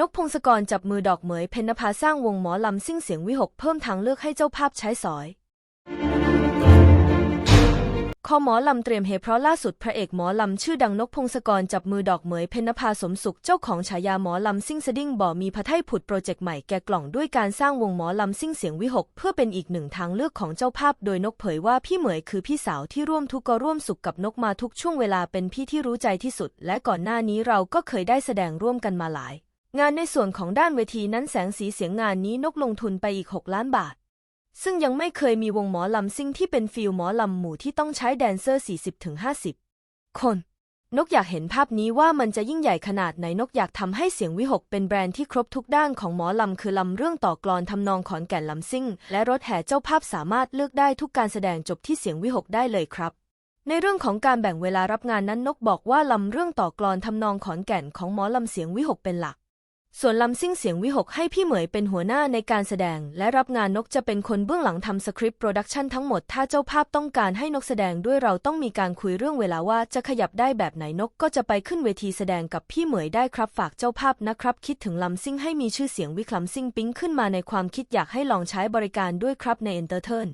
นกพงศกรจับมือดอกเหมยเพญนภาสร้างวงหมอลำซิ่งเสียงวิหกเพิ่มทางเลือกให้เจ้าภาพใช้สอยคอหมอลำเตรียมเฮเพราะล่าสุดพระเอกหมอลำชื่อดังนกพงศกรจับมือดอกเหมยเพญนภาสมสุขเจ้าของฉายาหมอลำซิ่งสดิ้งบ่มีพระไทยผุดโปรเจกต์ใหม่แกะกล่องด้วยการสร้างวงหมอลำซิ่งเสียงวิหก เพื่อเป็นอีกหนึ่งทางเลือกของเจ้าภาพ โดยนกเผยว่าพี่เหมยคือพี่สาวที่ร่วมทุกข์ก็ร่วมสุขกับนกมาทุกช่วงเวลาเป็นพี่ที่รู้ใจที่สุด และก่อนหน้านี้เราก็เคยได้แสดงร่วมกันมาหลาย งานในส่วนของด้านเวทีนั้นแสงสีเสียงงานนี้นกลงทุนไปอีก 6 ล้านบาท ซึ่งยังไม่เคยมีวงหมอลำซิ่งที่เป็นฟิลหมอลำหมู่ที่ต้องใช้แดนเซอร์ 40-50 คน นกอยากเห็นภาพนี้ว่ามันจะยิ่งใหญ่ขนาดไหนนกอยากทำให้เสียงวิหกเป็นแบรนด์ที่ครบทุกด้านของหมอลำคือลำเรื่องต่อกลอนทำนองขอนแก่นลำซิ่ง และรถแห่เจ้าภาพสามารถเลือกได้ทุกการแสดงจบที่เสียงวิหกได้เลยครับในเรื่องของการแบ่งเวลารับงานนั้นนกบอกว่าลำเรื่องต่อกลอนทำนองขอนแก่นของหมอลำเสียงวิหกเป็นหลัก ส่วนลำซิ่งเสียงวิหกให้พี่เหมยเป็นหัวหน้าในการแสดง และรับงานนกจะเป็นคนเบื้องหลังทำสคริปต์โปรดักชันทั้งหมด ถ้าเจ้าภาพต้องการให้นกแสดงด้วยเราต้องมีการคุยเรื่องเวลาว่าจะขยับได้แบบไหนนกก็จะไปขึ้นเวทีแสดงกับพี่เหมยได้ครับฝากเจ้าภาพนะครับ คิดถึงลำซิ่งให้มีชื่อเสียงวิคลำซิ่งปิ๊งขึ้นมาในความคิดอยากให้ลองใช้บริการด้วยครับในเอนเตอร์เทน